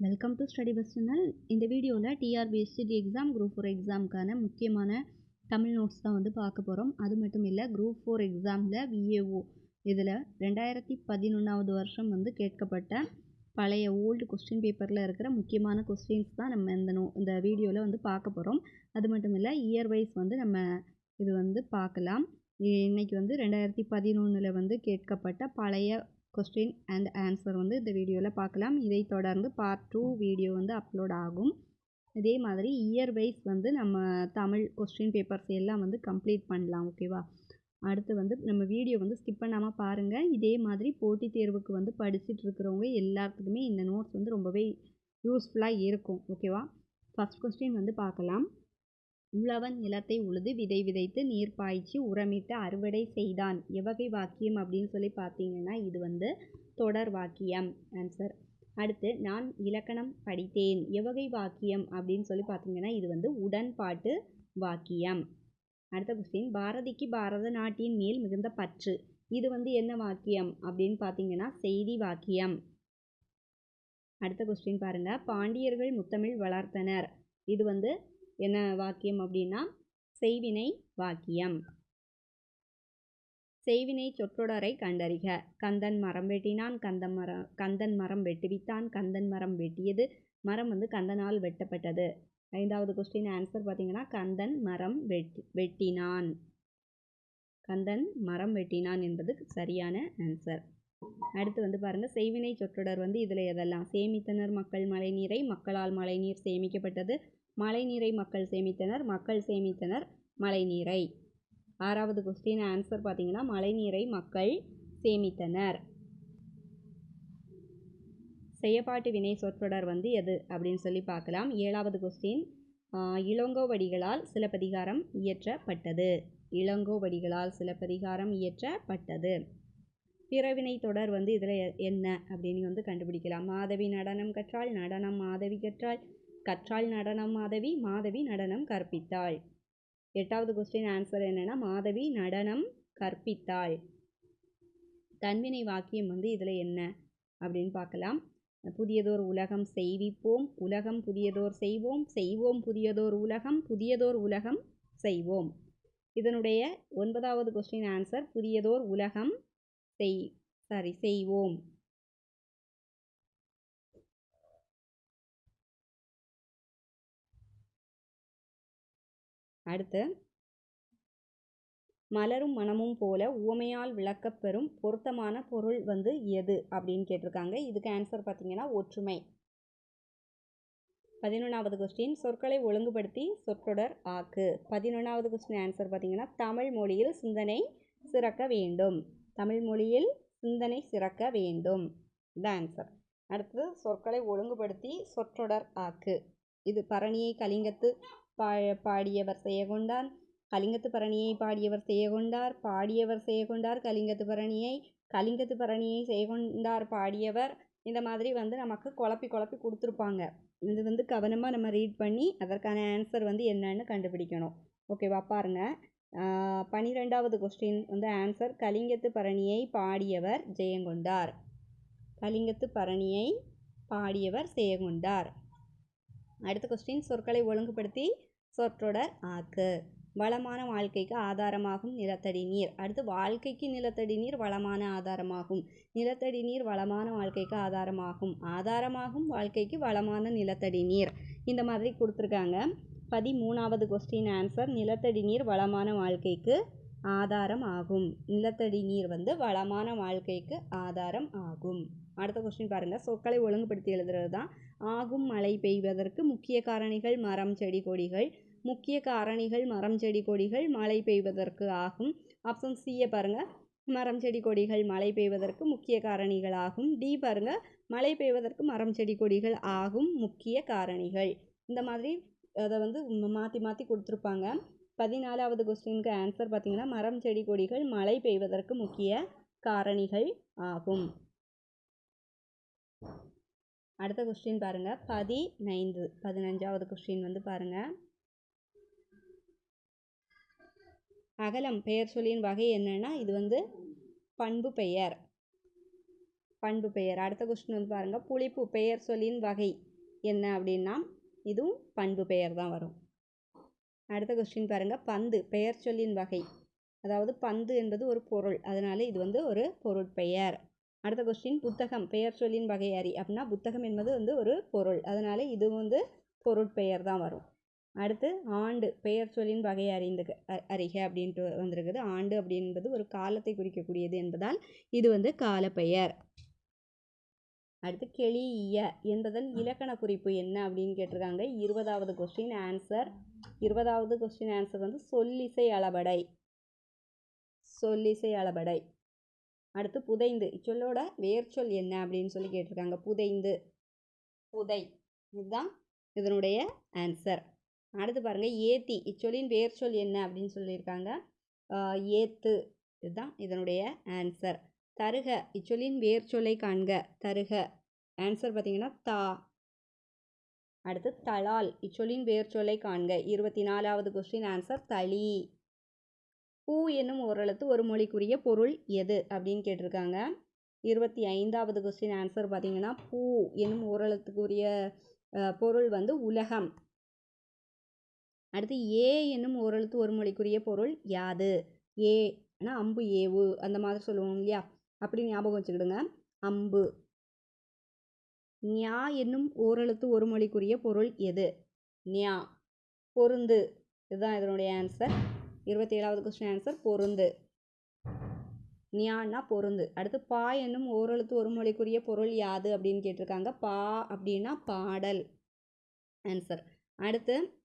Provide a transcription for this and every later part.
Welcome to study bus channel இந்த வீடியோவில் டிஆர்பிஎஸ்சிடி exam group four எக்ஸாமுக்கான முக்கியமான தமிழ் நோட்ஸ் தான் வந்து பார்க்க போகிறோம் அது மட்டும் இல்லை குரூப் ஃபோர் எக்ஸாமில் விஏஓ இதில் ரெண்டாயிரத்தி பதினொன்றாவது வருஷம் வந்து கேட்கப்பட்ட பழைய ஓல்டு கொஸ்டின் பேப்பரில் இருக்கிற முக்கியமான கொஸ்டின்ஸ் தான் நம்ம இந்த நோ இந்த வீடியோவில் வந்து பார்க்க போகிறோம் அது மட்டும் இல்லை இயர் வைஸ் வந்து நம்ம இது வந்து பார்க்கலாம். இன்றைக்கி வந்து ரெண்டாயிரத்தி பதினொன்றில் வந்து கேட்கப்பட்ட பழைய கொஸ்டின் அண்ட் ஆன்சர் வந்து இந்த வீடியோவில் பார்க்கலாம். இதை தொடர்ந்து பார்ட் டூ வீடியோ வந்து அப்லோட் ஆகும். இதே மாதிரி இயர் வைஸ் வந்து நம்ம தமிழ் கொஸ்டின் பேப்பர்ஸ் எல்லாம் வந்து கம்ப்ளீட் பண்ணலாம் ஓகேவா அடுத்து வந்து நம்ம வீடியோ வந்து ஸ்கிப் பண்ணாமல் பாருங்கள் இதே மாதிரி போட்டித் தேர்வுக்கு வந்து படிச்சுட்டு இருக்கிறவங்க எல்லாத்துக்குமே இந்த நோட்ஸ் வந்து ரொம்பவே யூஸ்ஃபுல்லாக இருக்கும் ஓகேவா ஃபஸ்ட் கொஸ்டின் வந்து பார்க்கலாம். உழவன் நிலத்தை உழுது விதை விதைத்து நீர் பாய்ச்சி உரமிட்டு அறுவடை செய்தான். எவ்வகை வாக்கியம் அப்படின்னு சொல்லி பார்த்தீங்கன்னா இது வந்து தொடர் வாக்கியம். ஆன்சர் அடுத்து நான் இலக்கணம் படித்தேன். எவ்வகை வாக்கியம் அப்படின்னு சொல்லி பார்த்தீங்கன்னா இது வந்து உடன்பாட்டு வாக்கியம். அடுத்த கொஸ்டின் பாரதிக்கு பாரத நாட்டின் மேல் மிகுந்த பற்று. இது வந்து என்ன வாக்கியம் அப்படின்னு பார்த்தீங்கன்னா செய்தி வாக்கியம். அடுத்த கொஸ்டின் பாருங்க. பாண்டியர்கள் முத்தமிழ் வளர்த்தனர். இது வந்து என்ன வாக்கியம் அப்படின்னா செய்வினை வாக்கியம். செய்வினை சொற்றொடரை கண்டறிக. கந்தன் மரம் வெட்டினான் கந்தன் மரம் கந்தன் மரம் வெட்டுவித்தான் கந்தன் மரம் வெட்டியது மரம் வந்து கந்தனால் வெட்டப்பட்டது. ஐந்தாவது கொஸ்டின் ஆன்சர் பார்த்தீங்கன்னா கந்தன் மரம் வெட்டி வெட்டினான். கந்தன் மரம் வெட்டினான் என்பது சரியான ஆன்சர் அடுத்து வந்து பாருங்க செய்வினை சொற்றொடர் வந்து இதில் எதெல்லாம்? சேமித்தனர் மக்கள் மழைநீரை மக்களால் மழைநீர் சேமிக்கப்பட்டது மழைநீரை மக்கள் சேமித்தனர் மக்கள் சேமித்தனர் மழைநீரை. ஆறாவது கொஸ்டின் ஆன்சர் பார்த்தீங்கன்னா மழைநீரை மக்கள் சேமித்தனர். செய்யப்பாட்டு வினை சொற்றொடர் வந்து எது அப்படின்னு சொல்லி பார்க்கலாம். ஏழாவது கொஸ்டின் இளங்கோவடிகளால் சிலப்பதிகாரம் இயற்றப்பட்டது. இளங்கோவடிகளால் சிலப்பதிகாரம் இயற்றப்பட்டது. பிறவினை தொடர் வந்து இதில் என்ன அப்படின்னு வந்து கண்டுபிடிக்கலாம். மாதவி நடனம் கற்றால் நடனம் மாதவி கற்றால் கற்றாள் நடனம் மாதவி மாதவி நடனம் கற்பித்தாள். எட்டாவது கொஸ்டின் ஆன்சர் என்னென்னா மாதவி நடனம் கற்பித்தாள். தன்வினை வாக்கியம் வந்து இதில் என்ன அப்படின்னு பார்க்கலாம். புதியதோர் உலகம் செய்விப்போம் உலகம் புதியதோர் செய்வோம் செய்வோம் புதியதோர் உலகம் புதியதோர் உலகம் செய்வோம். இதனுடைய ஒன்பதாவது கொஸ்டின் ஆன்சர் புதியதோர் உலகம் செய் சாரி செய்வோம். அடுத்து மலரும் மனமும் போல உவமையால் விளக்கப்பெறும் பொருத்தமான பொருள் வந்து எது அப்படின்னு கேட்டிருக்காங்க. இதுக்கு ஆன்சர் பார்த்தீங்கன்னா ஒற்றுமை. பதினொன்றாவது கொஸ்டின் சொற்களை ஒழுங்குபடுத்தி சொற்றொடர் ஆக்கு. பதினொன்றாவது கொஸ்டின் ஆன்சர் பார்த்தீங்கன்னா தமிழ் மொழியில் சிந்தனை சிறக்க வேண்டும். தமிழ் மொழியில் சிந்தனை சிறக்க வேண்டும். இந்த ஆன்சர் அடுத்தது சொற்களை ஒழுங்குபடுத்தி சொற்றொடர் ஆக்கு. இது பரணியை கலிங்கத்து பா பாடியவர் செய்யகொண்டான் கலிங்கத்து பரணியை பாடியவர் செய்யகொண்டார் பாடியவர் செய்யகொண்டார் கலிங்கத்து பரணியை. கலிங்கத்து பரணியை செய்யகொண்டார் பாடியவர். இந்த மாதிரி வந்து நமக்கு குழப்பி குழப்பி கொடுத்துருப்பாங்க. இது வந்து கவனமாக நம்ம ரீட் பண்ணி அதற்கான ஆன்சர் வந்து என்னன்னு கண்டுபிடிக்கணும். ஓகேவா பாருங்க. பனிரெண்டாவது கொஸ்டின் வந்து ஆன்சர் கலிங்கத்து பரணியை பாடியவர் ஜெயங்கொண்டார் கலிங்கத்து பரணியை பாடியவர் ஜெயங்கொண்டார் அடுத்த கொஸ்டின் சொற்களை ஒழுங்குபடுத்தி சொற்றொடர் ஆக்கு. வளமான வாழ்க்கைக்கு ஆதாரமாகும் நிலத்தடி நீர். அடுத்து வாழ்க்கைக்கு நிலத்தடி நீர் வளமான ஆதாரமாகும். நிலத்தடி நீர் வளமான வாழ்க்கைக்கு ஆதாரமாகும். ஆதாரமாகும் வாழ்க்கைக்கு வளமான நிலத்தடி நீர். இந்த மாதிரி கொடுத்துருக்காங்க. பதிமூணாவது கொஸ்டின் ஆன்சர் நிலத்தடி நீர் வளமான வாழ்க்கைக்கு ஆதாரம் ஆகும். நிலத்தடி நீர் வந்து வளமான வாழ்க்கைக்கு ஆதாரம் ஆகும். அடுத்த கொஸ்டின் பாருங்கள் சொற்களை ஒழுங்குபடுத்தி எழுதுறது தான் ஆகும் மழை பெய்வதற்கு முக்கிய காரணிகள் மரம் செடி கொடிகள். முக்கிய காரணிகள் மரம் செடி கொடிகள் மழை பெய்வதற்கு ஆகும். ஆப்ஷன் சியை பாருங்க. மரம் செடி கொடிகள் மழை பெய்வதற்கு முக்கிய காரணிகள் ஆகும். டி பாருங்க. மழை பெய்வதற்கு மரம் செடி கொடிகள் ஆகும். முக்கிய காரணிகள். இந்த மாதிரி அதை வந்து மாற்றி மாற்றி கொடுத்துருப்பாங்க. பதினாலாவது கொஸ்டினுக்கு ஆன்சர் பார்த்தீங்கன்னா மரம் செடி கொடிகள் மழை பெய்வதற்கு முக்கிய காரணிகள் ஆகும். அடுத்த கொஸ்டின் பாருங்கள் பதினைந்து பதினஞ்சாவது கொஸ்டின் வந்து பாருங்கள் அகலம் பெயர் சொல்லின் வகை என்னென்னா இது வந்து பண்பு பெயர். பண்பு பெயர். அடுத்த கொஸ்டின் வந்து பாருங்கள் புளிப்பு பெயர் சொல்லின் வகை என்ன அப்படின்னா இதுவும் பண்பு பெயர் தான் வரும். அடுத்த கொஸ்டின் பாருங்கள் பந்து பெயர் சொல்லின் வகை. அதாவது பந்து என்பது ஒரு பொருள். அதனால இது வந்து ஒரு பொருட்பெயர். அடுத்த கொஸ்டின் புத்தகம் பெயர் சொல்லின் வகை அறி. அப்படின்னா புத்தகம் என்பது வந்து ஒரு பொருள். அதனால் இது வந்து பொருட்பெயர் தான் வரும். அடுத்து ஆண்டு பெயர் சொல்லின் வகை அறிந்து அறிக அப்படின்ட்டு வந்திருக்குது. ஆண்டு அப்படின்பது ஒரு காலத்தை குறிக்கக்கூடியது என்பதால் இது வந்து காலப்பெயர். அடுத்து கெளிய என்பதன் இலக்கண குறிப்பு என்ன அப்படின்னு கேட்டிருக்காங்க. இருபதாவது கொஸ்டின் ஆன்சர் இருபதாவது கொஸ்டின் ஆன்சர் வந்து சொல்லிசை அளபடை. சொல்லிசை அளபடை. அடுத்து புதைந்து. இச்சொல்லோட வேர்ச்சொல் என்ன அப்படின்னு சொல்லி கேட்டிருக்காங்க. புதைந்து. புதை. இதுதான் இதனுடைய ஆன்சர் அடுத்து பாருங்கள் ஏத்தி. இச்சொல்லின் வேர்ச்சொல் என்ன அப்படின்னு சொல்லியிருக்காங்க. ஏத்து. இதுதான் இதனுடைய ஆன்சர் தருக. இச்சொல்லின் வேர்ச்சொல்லை காண்க. தருக. ஆன்சர் பார்த்தீங்கன்னா தா. அடுத்து தலால். இச்சொல்லின் வேர்ச்சொல்லை காண்க. இருபத்தி நாலாவது கொஸ்டின் ஆன்சர் தளி. பூ என்னும் ஓரெழுத்து ஒரு மொழிக்குரிய பொருள் எது அப்படின்னு கேட்டிருக்காங்க. இருபத்தி ஐந்தாவது கொஸ்டின் ஆன்சர் பார்த்தீங்கன்னா பூ என்னும் ஓரெழுத்துக்குரிய பொருள் வந்து உலகம். அடுத்து ஏ என்னும் ஓரெழுத்து ஒரு மொழிக்குரிய பொருள் யாது. ஏ ஆனால் அம்பு ஏவு அந்த மாதிரி சொல்லுவோம் இல்லையா? அப்படி ஞாபகம் வச்சுக்கிடுங்க. அம்பு. ஞா என்னும் ஓரெழுத்து ஒரு மொழிக்குரிய பொருள் எது? ஞா. பொருந்து. இதுதான் இதனுடைய ஆன்சர் இருபத்தி ஏழாவது கொஸ்டின் ஆன்சர் பொருந்து ஞான்னா பொருந்து. அடுத்து பா என்னும் ஓரெழுத்து ஒரு மொழிக்குரிய பொருள் யாது அப்படின்னு கேட்டிருக்காங்க. பா அப்படின்னா பாடல் ஆன்சர் அடுத்து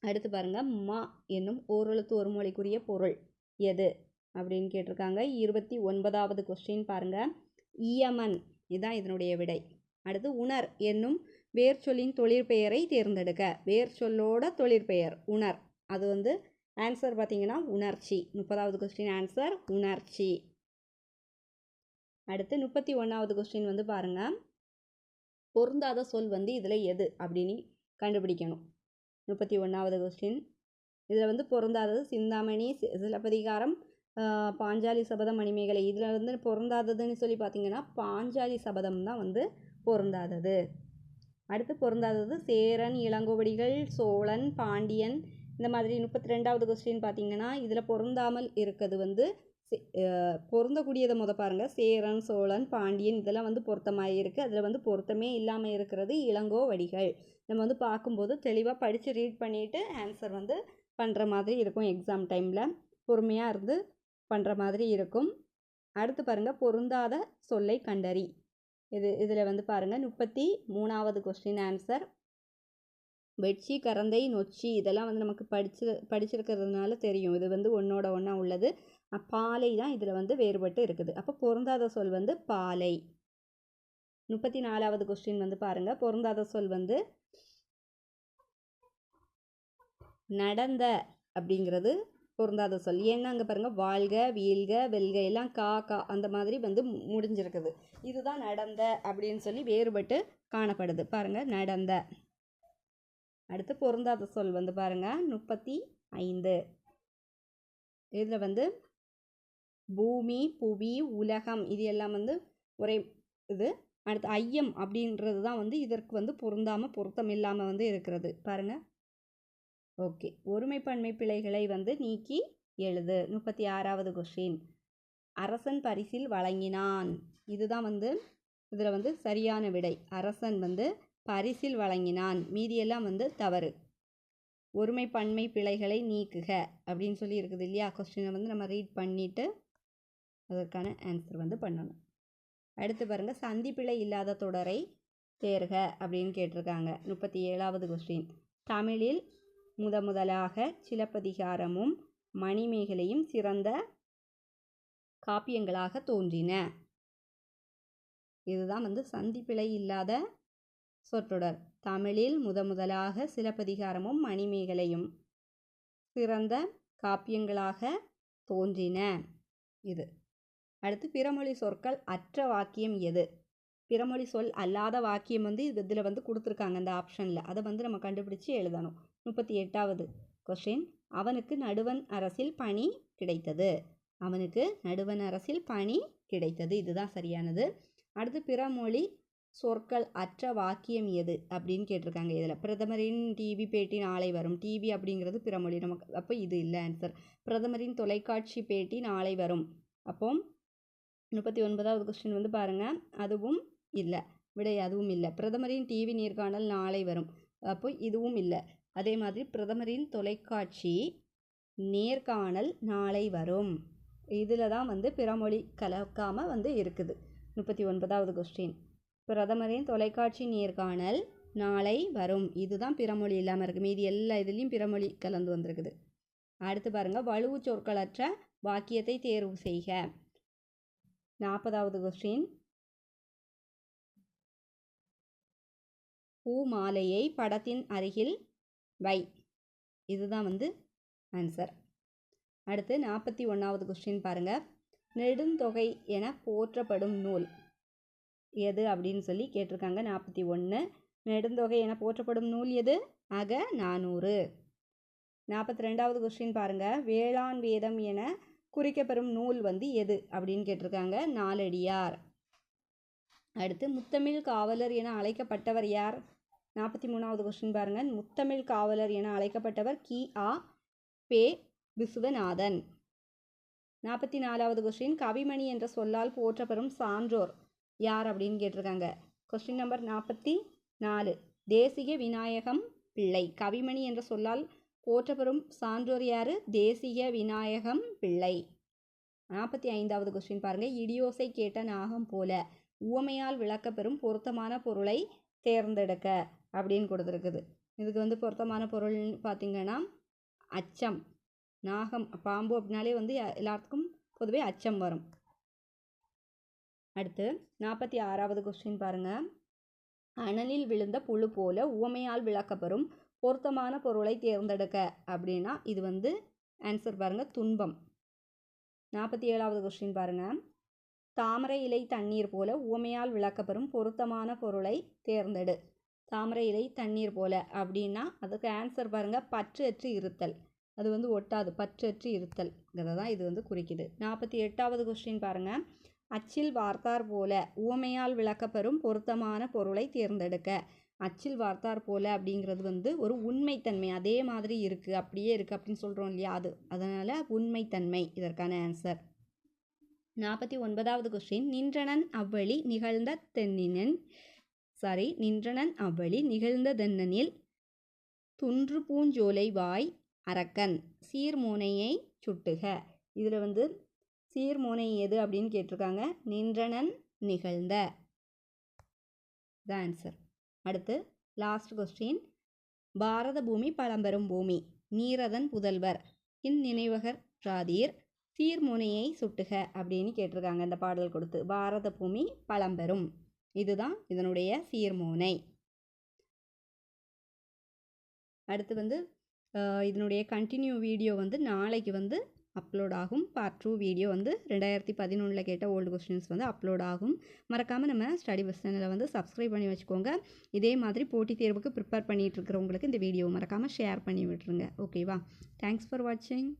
அடுத்து பாருங்க. மா என்னும் ஓரெழுத்து ஒரு மொழிக்குரிய பொருள் எது அப்படின்னு கேட்டிருக்காங்க. இருபத்தி ஒன்பதாவது கொஸ்டின் பாருங்க. இயமன். இதுதான் இதனுடைய விடை. அடுத்து உணர் என்னும் வேர்ச்சொல்லின் தொழிற்பெயரை தேர்ந்தெடுக்க வேர்ச்சொல்லோட தொழிற்பெயர் உணர். அது வந்து ஆன்சர் பார்த்தீங்கன்னா உணர்ச்சி. முப்பதாவது கொஸ்டின் ஆன்சர் உணர்ச்சி. அடுத்து முப்பத்தி ஒன்றாவது கொஸ்டின் வந்து பாருங்கள் பொருந்தாத சொல் வந்து இதில் எது அப்படின்னு கண்டுபிடிக்கணும். முப்பத்தி ஒன்றாவது கொஸ்டின் இதில் வந்து பொருந்தாதது சிந்தாமணி சிலப்பதிகாரம் பாஞ்சாலி சபதம் மணிமேகலை. இதில் வந்து பொருந்தாததுன்னு சொல்லி பார்த்தீங்கன்னா பாஞ்சாலி சபதம் தான் வந்து பொருந்தாதது. அடுத்து பொருந்தாதது சேரன் இளங்கோவடிகள் சோழன் பாண்டியன். இந்த மாதிரி முப்பத்தி ரெண்டாவது கொஸ்டின் பார்த்தீங்கன்னா இதில் பொருந்தாமல் இருக்கிறது வந்து பொருந்தக்கூடியதை முத பாருங்கள் சேரன் சோழன் பாண்டியன் இதெல்லாம் வந்து பொருத்தமாக இருக்குது அதில் வந்து பொருத்தமே இல்லாமல் இருக்கிறது இளங்கோவடிகள். நம்ம வந்து பார்க்கும்போது தெளிவாக படித்து ரீட் பண்ணிவிட்டு ஆன்சர் வந்து பண்ணுற மாதிரி இருக்கும் எக்ஸாம் டைமில் பொறுமையாக இருந்து பண்ணுற மாதிரி இருக்கும். அடுத்து பாருங்கள் பொருந்தாத சொல்லை கண்டறி. இது இதில் வந்து பாருங்கள் முப்பத்தி மூணாவது கொஸ்டின் ஆன்சர் வெட்சி கரந்தை நொச்சி இதெல்லாம் வந்து நமக்கு படிச்சு படிச்சிருக்கிறதுனால தெரியும். இது வந்து ஒன்றோட ஒன்றா உள்ளது. பாலை தான் இதில் வந்து வேறுபட்டு இருக்குது. அப்போ பொருந்தாத சொல் வந்து பாலை. முப்பத்தி நாலாவது கொஸ்டின் வந்து பாருங்கள் பொருந்தாத சொல் வந்து நடந்த அப்படிங்கிறது பொருந்தாத சொல் ஏன்னா அங்கே பாருங்கள் வாழ்க வீழ்க வெல்க எல்லாம் கா கா அந்த மாதிரி வந்து முடிஞ்சிருக்குது. இதுதான் நடந்த அப்படின்னு சொல்லி வேறுபட்டு காணப்படுது. பாருங்கள் நடந்த. அடுத்து பொருந்தாத சொல் வந்து பாருங்கள் முப்பத்தி ஐந்து. இதில் வந்து பூமி புவி உலகம் இது எல்லாம் வந்து ஒரே இது. அடுத்து ஐயம் அப்படின்றது தான் வந்து இதற்கு வந்து பொருந்தாமல் பொருத்தம் இல்லாமல் வந்து இருக்கிறது. பாருங்கள் ஓகே. ஒருமைப்பன்மை பிழைகளை வந்து நீக்கி எழுது. முப்பத்தி ஆறாவது கொஸ்டின் அரசன் பரிசில் வழங்கினான். இதுதான் வந்து இதில் வந்து சரியான விடை. அரசன் வந்து பரிசில் வழங்கினான். மீதியெல்லாம் வந்து தவறு. ஒருமை பன்மை பிழைகளை நீக்குக அப்படின்னு சொல்லி இருக்குது இல்லையா? கொஸ்டினை வந்து நம்ம ரீட் பண்ணிவிட்டு அதற்கான ஆன்சர் வந்து பண்ணணும். அடுத்து பாருங்கள் சந்தி பிழை இல்லாத தொடரை தேர்க அப்படின்னு கேட்டிருக்காங்க. முப்பத்தி ஏழாவது கொஸ்டின் தமிழில் முத முதலாக சிலப்பதிகாரமும் மணிமேகலையும் சிறந்த காப்பியங்களாக தோன்றின. இதுதான் வந்து சந்திப்பிழை இல்லாத சொற்றொடர். தமிழில் முதமுதலாக சிலப்பதிகாரமும் மணிமேகலையும் சிறந்த காப்பியங்களாக தோன்றின. இது. அடுத்து பிறமொழி சொற்கள் அற்ற வாக்கியம் எது? பிறமொழி சொல் அல்லாத வாக்கியம் வந்து இது இதில் வந்து கொடுத்துருக்காங்க அந்த ஆப்ஷனில் அதை வந்து நம்ம கண்டுபிடிச்சி எழுதணும். முப்பத்தி எட்டாவது. கொஸ்டின் அவனுக்கு நடுவன் அரசில் பணி கிடைத்தது. அவனுக்கு நடுவன் அரசில் பணி கிடைத்தது. இதுதான் சரியானது. அடுத்து பிறமொழி சொற்கள் அற்ற வாக்கியம் எது அப்படின்னு கேட்டிருக்காங்க இதில். பிரதமரின் டிவி பேட்டி நாளை வரும். டிவி அப்படிங்கிறது பிறமொழி. நமக்கு அப்போ இது இல்லை ஆன்சர் பிரதமரின் தொலைக்காட்சி பேட்டி நாளை வரும். அப்போ முப்பத்தி ஒன்பதாவது கொஸ்டின் வந்து பாருங்கள் அதுவும் இல்லை. விடை அதுவும் இல்லை. பிரதமரின் டிவி நேர்காணல் நாளை வரும். அப்போ இதுவும் இல்லை. அதே மாதிரி பிரதமரின் தொலைக்காட்சி நேர்காணல் நாளை வரும். இதில் தான் வந்து பிறமொழி கலக்காமல் வந்து இருக்குது. முப்பத்தி ஒன்பதாவது கொஸ்டின் பிரதமரின் தொலைக்காட்சி நேர்காணல் நாளை வரும். இதுதான் பிறமொழி இல்லாமல் இருக்குது மீதி எல்லா இதுலேயும் பிறமொழி கலந்து வந்திருக்குது. அடுத்து பாருங்கள் வலுவு சொற்களற்ற வாக்கியத்தை தேர்வு செய்க. நாற்பதாவது கொஸ்டின் பூ மாலையை படத்தின் அருகில் வை இதுதான் வந்து ஆன்சர் அடுத்து நாற்பத்தி ஒன்றாவது கொஸ்டின் பாருங்கள் நெடுந்தொகை என போற்றப்படும் நூல். எது அப்படின்னு சொல்லி கேட்டிருக்காங்க. நாற்பத்தி ஒன்று நெடுந்தொகை என போற்றப்படும் நூல் எது? அக நானூறு. நாற்பத்தி ரெண்டாவது கொஸ்டின் பாருங்கள் வேளாண் வேதம் என குறிக்கப்பெறும் நூல் வந்து எது? அப்படின்னு கேட்டிருக்காங்க. நாலடியார். அடுத்து முத்தமிழ் காவலர் என அழைக்கப்பட்டவர் யார்? நாற்பத்தி மூணாவது கொஸ்டின் பாருங்கள் முத்தமிழ் காவலர் என அழைக்கப்பட்டவர் கி. ஆ. பே. விசுவநாதன். நாற்பத்தி நாலாவது கொஸ்டின் கவிமணி என்ற சொல்லால் போற்றப்பெறும் சான்றோர் யார் அப்படின்னு கேட்டிருக்காங்க. கொஸ்டின் நம்பர் நாற்பத்தி நாலு. தேசிக விநாயகம் பிள்ளை. கவிமணி என்ற சொல்லால் போற்றப்பெறும் சான்றோர் யார்? தேசிய விநாயகம் பிள்ளை. நாற்பத்தி ஐந்தாவது கொஸ்டின் பாருங்கள் இடியோசை கேட்ட நாகம் போல. உவமையால் விளக்கப்பெறும் பொருத்தமான பொருளை தேர்ந்தெடுக்க. அப்படின்னு கொடுத்துருக்குது. இதுக்கு வந்து பொருத்தமான பொருள்னு பார்த்திங்கன்னா அச்சம். நாகம் பாம்பு அப்படின்னாலே வந்து எல்லாத்துக்கும் பொதுவே அச்சம் வரும். அடுத்து நாற்பத்தி ஆறாவது கொஸ்டின் பாருங்கள் அனலில் விழுந்த புழு போல உவமையால் விளக்கப்பெறும் பொருத்தமான பொருளை தேர்ந்தெடுக்க அப்படின்னா இது வந்து ஆன்சர் பாருங்கள் துன்பம். நாற்பத்தி ஏழாவது கொஸ்டின் பாருங்கள் தாமரை இலை தண்ணீர் போல உவமையால் விளக்கப்பெறும் பொருத்தமான பொருளை தேர்ந்தெடு. தாமரை இலை தண்ணீர் போல. அப்படின்னா அதுக்கு ஆன்சர் பாருங்கள் பற்று அற்று இருத்தல். அது வந்து ஒட்டாது பற்று அற்று இருத்தல்ங்கிறத தான் இது வந்து குறிக்குது. நாற்பத்தி எட்டாவது கொஸ்டின் பாருங்கள் அச்சில் வார்த்தார் போல உவமையால் விளக்கப்பெறும் பொருத்தமான பொருளை தேர்ந்தெடுக்க. அச்சில் வார்த்தார் போல அப்படிங்கிறது வந்து ஒரு உண்மைத்தன்மை. அதே மாதிரி இருக்குது அப்படியே இருக்குது அப்படின்னு சொல்கிறோம் இல்லையா அது. அதனால் உண்மைத்தன்மை இதற்கான ஆன்சர் நாற்பத்தி ஒன்பதாவது கொஸ்டின் நின்றனன் அவ்வழி நிகழ்ந்த தென்னினன். சரை நின்றனன் அவ்வழி நிகழ்ந்ததென்னனில்? துன்று பூஞ்சோலை வாய் அரக்கன் சீர்மோனையை சுட்டுக. இதில் வந்து சீர்மோனை எது அப்படின்னு கேட்டிருக்காங்க. நின்றனன் நிகழ்ந்த. த ஆன்சர் அடுத்து லாஸ்ட் கொஸ்டின் பாரத பூமி பழம்பெரும் பூமி. நீரதன் புதல்வர். இந்நினைவகர் ராதீர். சீர்முனையை சுட்டுக அப்படின்னு கேட்டிருக்காங்க. இந்த பாடல் கொடுத்து பாரத பூமி பழம்பெரும். இதுதான் இதனுடைய சீர்மோனை அடுத்து வந்து இதனுடைய கண்டினியூ வீடியோ வந்து நாளைக்கு வந்து அப்லோட் ஆகும். பார்ட் டூ வீடியோ வந்து ரெண்டாயிரத்தி பதினொன்றில் கேட்ட ஓல்டு கொஸ்டின்ஸ் வந்து அப்லோட் ஆகும். மறக்காமல் நம்ம ஸ்டடி பஸ் சேனலை வந்து சப்ஸ்கிரைப் பண்ணி வச்சுக்கோங்க. இதே மாதிரி போட்டித் தேர்வுக்கு ப்ரிப்பேர் பண்ணிகிட்டு இருக்கிறவங்களுக்கு இந்த வீடியோ மறக்காமல் ஷேர் பண்ணி விட்டுருங்க. ஓகேவா தேங்க்ஸ் ஃபார் வாட்சிங்